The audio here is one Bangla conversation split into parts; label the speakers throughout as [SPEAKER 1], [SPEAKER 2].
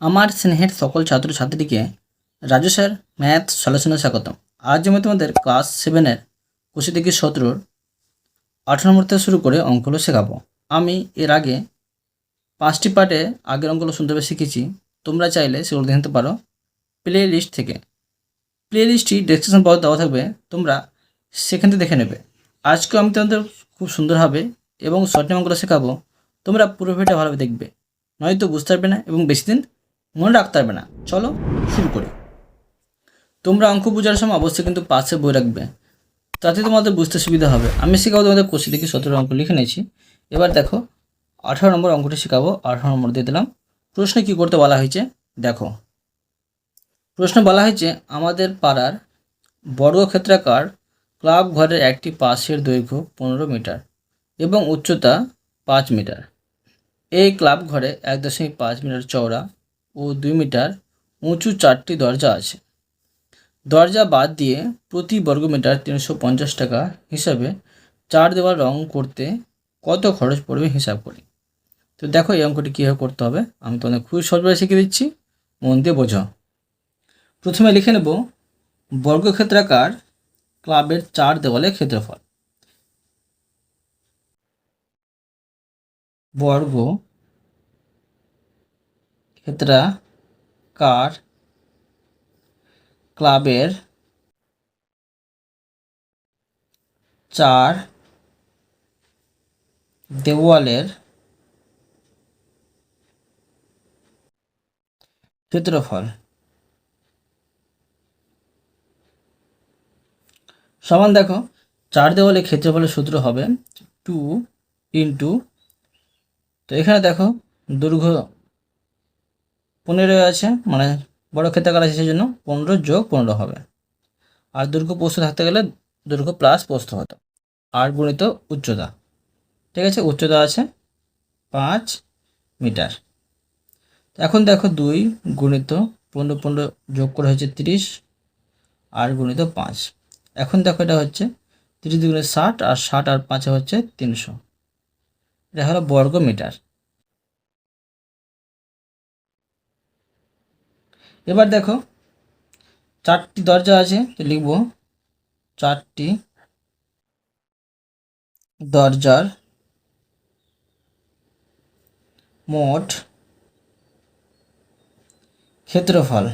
[SPEAKER 1] আমার স্নেহের সকল ছাত্রছাত্রীকে রাজু স্যার ম্যাথ সলিউশনে স্বাগতম। আজ আমি তোমাদের ক্লাস সেভেনের পঁচিশ থেকে সতেরোর আঠারো নম্বর থেকে শুরু করে অঙ্কগুলো শেখাবো। আমি এর আগে পাঁচটি পার্টে আগের অঙ্কগুলো সুন্দরভাবে শিখেছি। তোমরা চাইলে সেগুলো দেখে নিতে পারো। প্লে লিস্ট থেকে। প্লে লিস্টটি ডেসক্রিপশন বক্স দেওয়া থাকবে। তোমরা সেখান থেকে দেখে নেবে। আজকে আমি তোমাদের খুব সুন্দরভাবে এবং শর্ট অঙ্কগুলো শেখাবো। তোমরা পুরো ভিডিওটা ভালোভাবে দেখবে। নয়তো বুঝতে পারবে না এবং বেশি দিন মনে রাখতে পারবে না। চলো, শুরু করি। তোমরা অঙ্ক বোঝার সময় অবশ্যই কিন্তু পাশে বই রাখবে। তাতে তোমাদের বুঝতে সুবিধা হবে। আমি শেখাবো তোমাদের পঁচিশ থেকে সতেরো অঙ্ক লিখে নিয়েছি। এবার দেখো, আঠারো নম্বর অঙ্কটি শেখাবো। আঠারো নম্বর দিয়ে দিলাম। প্রশ্নে কী করতে বলা হয়েছে? দেখো। প্রশ্ন বলা হয়েছে, আমাদের পাড়ার বর্গক্ষেত্রাকার ক্লাব ঘরের একটি পাশের দৈর্ঘ্য পনেরো মিটার এবং উচ্চতা পাঁচ মিটার। এই ক্লাব ঘরে এক দশমিক পাঁচ মিটার চওড়া ও দুই মিটার উঁচু চারটি দরজা আছে। দরজা বাদ দিয়ে প্রতি বর্গমিটার তিনশো পঞ্চাশ টাকা হিসাবে চার দেওয়াল রং করতে কত খরচ পড়বে হিসাব করি। তো দেখো এই অঙ্কটি কীভাবে করতে হবে, আমি তোমাদের খুবই সহজভাবে শিখে দিচ্ছি, মন দিয়ে বোঝো। প্রথমে লিখে নেব, বর্গক্ষেত্রাকার ক্লাবের চার দেওয়ালের ক্ষেত্রফল। বর্গ ক্ষেত্রাকার ক্লাবের চার দেওয়ালের ক্ষেত্রফল? সমান দেখো, চার দেওয়ালের ক্ষেত্রফলের সূত্র হবে টু ইন্টু তো এখানে দেখো দৈর্ঘ্য পনেরো আছে মানে বড় ক্ষেত্রাকার আছে সেই জন্য পনেরো যোগ পনেরো হবে। আর দৈর্ঘ্য পোস্ত থাকতে গেলে দৈর্ঘ্য প্লাস পোস্ত হতো। আর গুণিত উচ্চতা, ঠিক আছে? উচ্চতা আছে পাঁচ মিটার। এখন দেখো দুই গুণিত পনেরো পনেরো যোগ করা হয়েছে তিরিশ, আর গুণিত পাঁচ। এখন দেখো এটা হচ্ছে তিরিশ দুগুণে ষাট, আর ষাট আর পাঁচে হচ্ছে তিনশো। এটা হলো বর্গ মিটার এবার দেখো, চারটি দরজা আছে, তো লিখব, চারটি দরজার মোট ক্ষেত্রফল।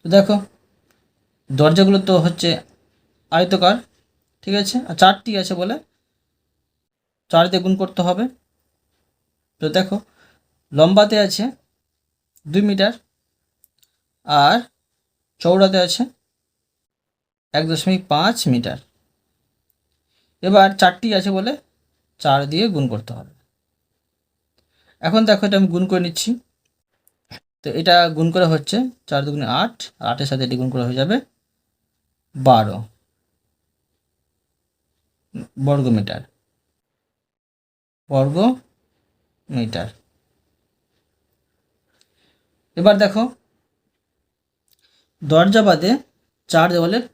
[SPEAKER 1] তো দেখো, দরজাগুলো তো হচ্ছে আয়তকার, ঠিক আছে? আর চারটি আছে বলে চার দিয়ে গুণ করতে হবে। তো দেখো লম্বাতে আছে দুই মিটার আর চৌড়াতে আছে এক দশমিক পাঁচ মিটার। এবার চারটি আছে বলে চার দিয়ে গুণ করতে হবে। এখন দেখো এটা আমি গুণ করে নিচ্ছি। তো এটা গুণ করা হচ্ছে চার দুগুণে আট আটের সাথে এটি গুণ করা হয়ে যাবে বারো বর্গ মিটার বর্গ মিটার এবার দেখো, দরজা বাদে চার দেওয়ালের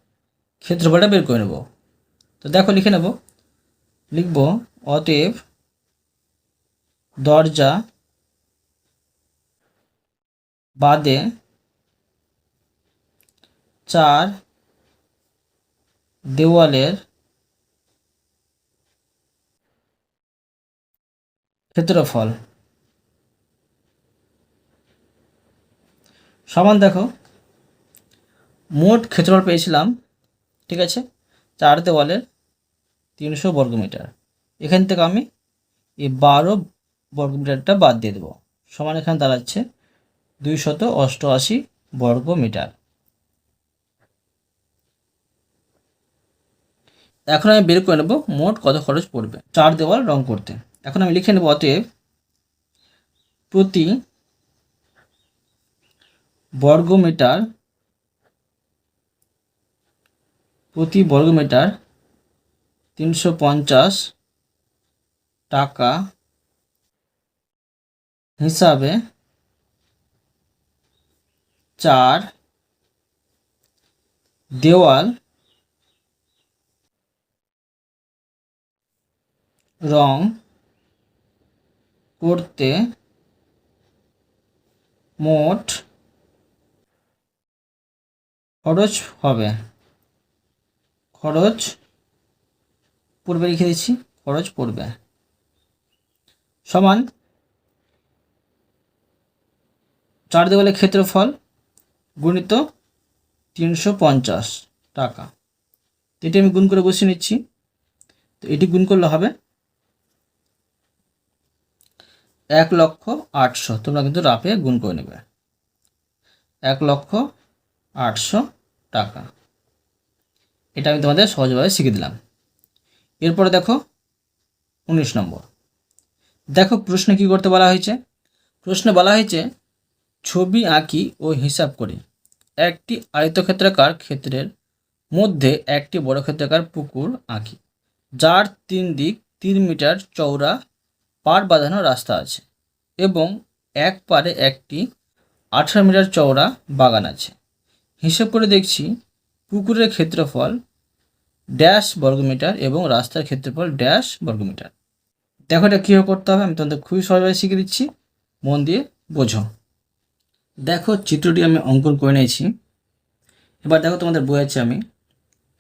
[SPEAKER 1] ক্ষেত্রফলটা বের করে নেব। তো দেখো, লিখে নেব। লিখব, অতএব দরজা বাদে চার দেওয়ালের ক্ষেত্রফল। সমান দেখো। মোট ক্ষেত্রফল পেয়েছিলাম, ঠিক আছে, চার দেওয়ালের তিনশো বর্গমিটার। এখান থেকে আমি এই বারো বর্গমিটারটা বাদ দিয়ে দেবো। সমান এখানে দাঁড়াচ্ছে দুইশত অষ্টআশি বর্গ মিটার এখন আমি বের করে নেব মোট কত খরচ পড়বে, চার দেওয়াল রং করতে। এখন আমি লিখে নেব অতএব প্রতি বর্গমিটার প্রতি বর্গমিটার তিনশো পঞ্চাশ টাকা হিসাবে চার দেওয়াল রং করতে মোট খরচ হবে। খরচ পূর্বে লিখে দিচ্ছি, খরচ পড়বে সমান চার দেওয়ালে ক্ষেত্রফল গুণিত তিনশো পঞ্চাশ টাকা। এটি আমি গুণ করে বসিয়ে নিচ্ছি। তো এটি গুণ করলে হবে এক লক্ষ আটশো। তোমরা কিন্তু রাফে গুণ করে নেবে। এক লক্ষ আটশো টাকা। এটা আমি তোমাদের সহজভাবে শিখে দিলাম। এরপরে দেখো উনিশ নম্বর। দেখো প্রশ্নে কি করতে বলা হয়েছে? প্রশ্নে বলা হয়েছে, ছবি আঁকি ও হিসাব করি। একটি আয়তক্ষেত্রাকার ক্ষেত্রের মধ্যে একটি বড় ক্ষেত্রাকার পুকুর আঁকি, যার তিন দিক তিন মিটার চওড়া পাড় বাঁধানো রাস্তা আছে এবং এক পারে একটি আঠারো মিটার চওড়া বাগান আছে। হিসেব করে দেখছি, পুকুরের ক্ষেত্রফল ড্যাশ বর্গমিটার এবং রাস্তার ক্ষেত্রফল ড্যাশ বর্গমিটার। দেখো এটা কীভাবে করতে হবে, আমি তোমাদের খুবই সহজভাবে শিখে দিচ্ছি। মন দিয়ে বোঝো। দেখো চিত্রটি আমি অঙ্কন করে নিয়েছি। এবার দেখো তোমাদের বোঝাচ্ছি আমি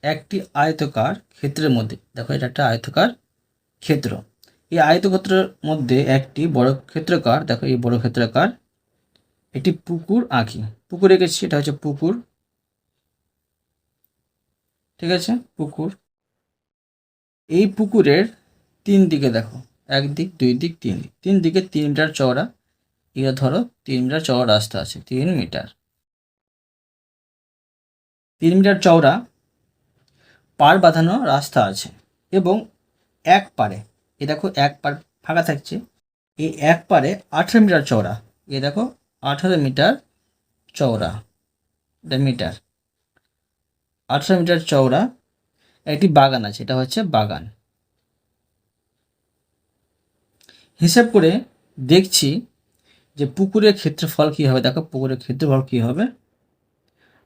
[SPEAKER 1] একটি আয়তকার ক্ষেত্রের মধ্যে, দেখো এটা একটা আয়তকার ক্ষেত্র। এই আয়তক্ষেত্রের মধ্যে একটি বড় ক্ষেত্রকার, দেখো এই বড় ক্ষেত্রকার, একটি পুকুর আঁকি। পুকুর এঁকেছি এটা হচ্ছে পুকুর। ঠিক আছে? পুকুর। এই পুকুরের তিন দিকে দেখো এক দিক দুই দিক, তিন দিক। তিন দিকে তিন মিটার চওড়া। এটা ধরো তিন মিটার চওড়া রাস্তা আছে, তিন মিটার। তিন মিটার চওড়া, পার বাঁধানো রাস্তা আছে এবং এক পারে, এ দেখো এক পার ফাঁকা থাকছে, এই এক পারে আঠেরো মিটার চওড়া, এ দেখো আঠেরো মিটার চওড়া এটা মিটার আঠারো মিটার চওড়া, একটি বাগান আছে, এটা হচ্ছে বাগান। হিসাব করে দেখছি যে পুকুরের ক্ষেত্রফল কী হবে, দেখো পুকুরের ক্ষেত্রফল কী হবে,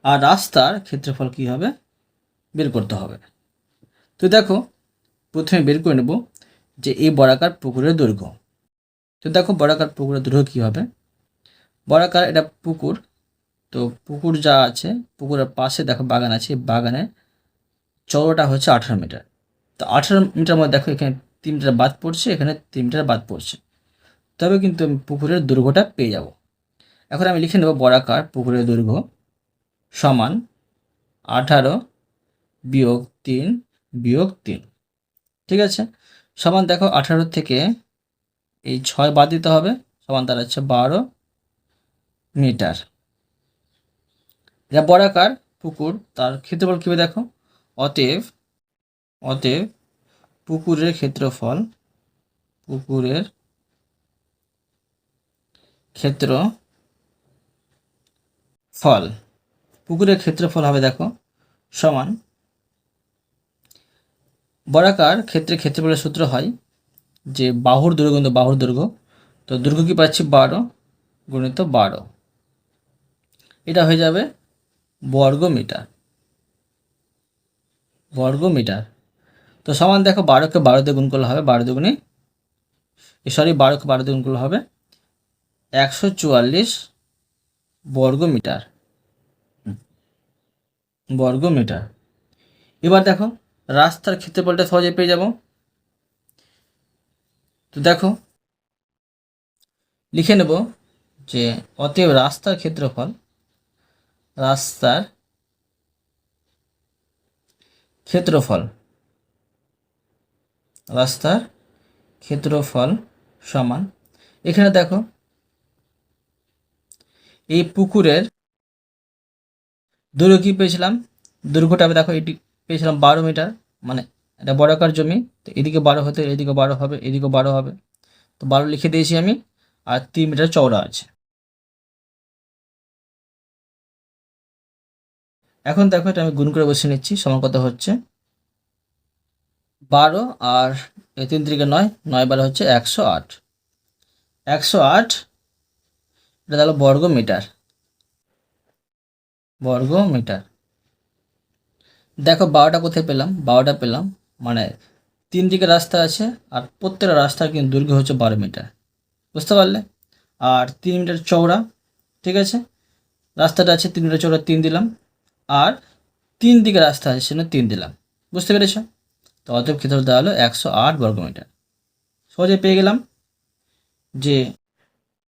[SPEAKER 1] আর রাস্তার ক্ষেত্রফল কী হবে, বের করতে হবে। তো দেখো, প্রথমে বের করে নেব যে এই বরাকার পুকুরের দৈর্ঘ্য। তো দেখো বরাকার পুকুরের দৈর্ঘ্য কী হবে? বরাকার, এটা পুকুর তো পুকুর যা আছে, পুকুরের পাশে দেখো বাগান আছে বাগানের চওড়াটা হচ্ছে আঠারো মিটার। তো আঠারো মিটার মধ্যে দেখো এখানে তিন মিটার বাদ পড়ছে, এখানে তিন মিটার বাদ পড়ছে। তবে কিন্তু আমি পুকুরের দৈর্ঘ্যটা পেয়ে যাব। এখন আমি লিখে নেব বরাকার পুকুরের দৈর্ঘ্য সমান আঠারো বিয়োগ তিন বিয়োগ তিন। ঠিক আছে? সমান দেখো আঠারো থেকে এই ছয় বাদ দিতে হবে, সমান তার হচ্ছে বারো মিটার। এটা বরাকার পুকুর, তার ক্ষেত্রফল কীভাবে দেখো? অতএব অতএব পুকুরের ক্ষেত্রফল, পুকুরের ক্ষেত্র ফল পুকুরের ক্ষেত্রফল হবে দেখো, সমান বরাকার ক্ষেত্রে ক্ষেত্রফলের সূত্র হয় যে বাহুর দৈর্ঘ্য কিন্তু বাহুর দৈর্ঘ্য, তো দৈর্ঘ্য কি পাচ্ছি? বারো গুণিত বারো। এটা হয়ে যাবে বর্গ মিটার বর্গ মিটার তো সমান দেখো বারোকে বারো দিয়ে গুণ করলে হবে বারো দুগুণে সরি বারোকে বারো দিয়ে গুণ করলে হবে একশো চুয়াল্লিশ বর্গ মিটার বর্গ মিটার এবার দেখো রাস্তার ক্ষেত্রফলটা সহজে পেয়ে যাব। তো দেখো লিখে নেব যে অতএব রাস্তার ক্ষেত্রফল রাস্তার ক্ষেত্রফল রাস্তার ক্ষেত্রফল সমান। এখানে দেখো, এই পুকুরের দৈর্ঘ্য কী পেয়েছিলাম? দৈর্ঘ্যটা দেখো, এটি পেয়েছিলাম বারো মিটার মানে এটা বড়াকার জমি, তো এদিকে বারো হতে এদিকে বারো হবে, এদিকে বারো হবে। তো বারো লিখে দিয়েছি আমি, আর তিন মিটার চওড়া আছে। এখন দেখো এটা আমি গুণ করে বসে নিচ্ছি। সমান কত হচ্ছে? বারো আর তিন তিরিকে নয় নয় বারো হচ্ছে একশো আট। একশো আট, এটা তাহলে বর্গ মিটার বর্গ মিটার দেখো বারোটা কোথায় পেলাম? বারোটা পেলাম মানে তিন দিকে রাস্তা আছে আর প্রত্যেকটা রাস্তার কিন্তু দৈর্ঘ্য হচ্ছে বারো মিটার। বুঝতে পারলে? আর তিন মিটার চওড়া, ঠিক আছে? রাস্তাটা আছে তিন মিটার চৌড়া তিন দিলাম। আর তিন দিকে রাস্তা আছে, সেজন্য তিন দিলাম। বুঝতে পেরেছ? তো অতএব ক্ষেত্রফল দেওয়া হলো একশো আট বর্গমিটার সহজে পেয়ে গেলাম যে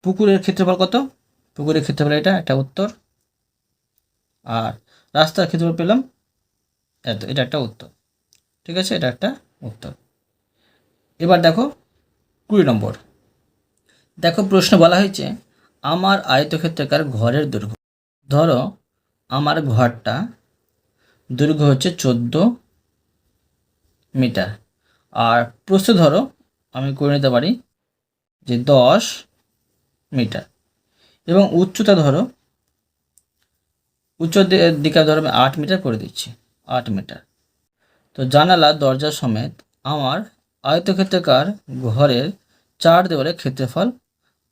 [SPEAKER 1] পুকুরের ক্ষেত্রফল কত? পুকুরের ক্ষেত্রফল এটা একটা উত্তর। আর রাস্তার ক্ষেত্রফল পেলাম এত, এটা একটা উত্তর। ঠিক আছে? এটা একটা উত্তর। এবার দেখো কুড়ি নম্বর। দেখো প্রশ্ন বলা হয়েছে, আমার আয়তক্ষেত্রাকার ঘরের দৈর্ঘ্য। ধরো আমার ঘরটা দৈর্ঘ্য হচ্ছে চোদ্দ মিটার। আর প্রস্থ ধরো, আমি করে নিতে পারি যে দশ মিটার। এবং উচ্চতা ধরো, উচ্চ দিকে ধরো আমি আট মিটার করে দিচ্ছি, আট মিটার। তো জানালা, দরজা সমেত আমার আয়তক্ষেত্রাকার ঘরের চার দেওয়ালের ক্ষেত্রফল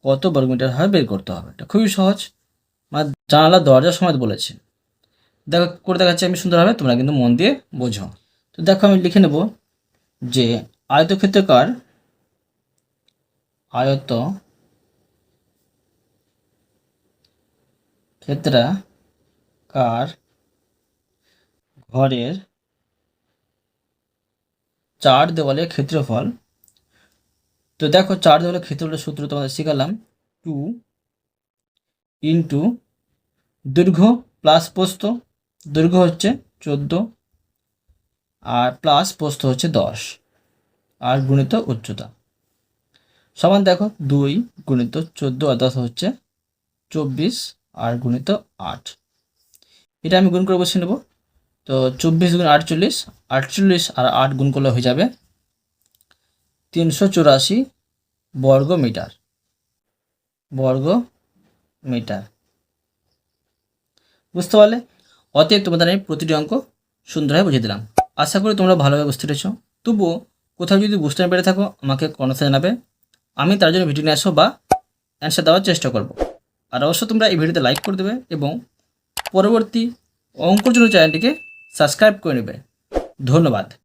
[SPEAKER 1] কত বর্গমিটার হয় বের করতে হবে? এটা খুবই সহজ। জানালা দরজা সমেত বলেছে। দেখো করে দেখাচ্ছি আমি সুন্দরভাবে, তোমরা কিন্তু মন দিয়ে বোঝো। তো দেখো আমি লিখে নেব যে, আয়তক্ষেত্রাকার আয়ত ক্ষেত্রাকার ঘরের চার দেওয়ালের ক্ষেত্রফল। তো দেখো চার দেওয়ালের ক্ষেত্রফলের সূত্র তোমাদের শেখালাম। টু ইন্টু দৈর্ঘ্য প্লাস পোস্ত দৈর্ঘ্য হচ্ছে চোদ্দ আর প্লাস পোস্ত হচ্ছে দশ আর গুণিত উচ্চতা। সমান দেখো, দুই গুণিত চোদ্দ আর দশ হচ্ছে চব্বিশ আর গুণিত আট। এটা আমি গুণ করে বসে নেব। তো চব্বিশ গুণ আটচল্লিশ আটচল্লিশ আর আট গুণ করলে হয়ে যাবে তিনশো চুরাশি বর্গ মিটার বর্গ মিটার বুঝতে পারলে? অতএব তোমাদের আমি প্রতিটি অঙ্ক সুন্দরভাবে বুঝিয়ে দিলাম। আশা করি তোমরা ভালোভাবে বুঝতে পেরেছ। তবুও কোথাও যদি বুঝতে না পেরে থাকো, আমাকে কমেন্টে জানাবে। আমি তার জন্য ভিডিও নিয়ে আসব বা অ্যান্সার দেওয়ার চেষ্টা করব। আর অবশ্য তোমরা এই ভিডিওতে লাইক করে দেবে এবং পরবর্তী অঙ্কর জন্য চ্যানেলটিকে সাবস্ক্রাইব করে নেবে। ধন্যবাদ।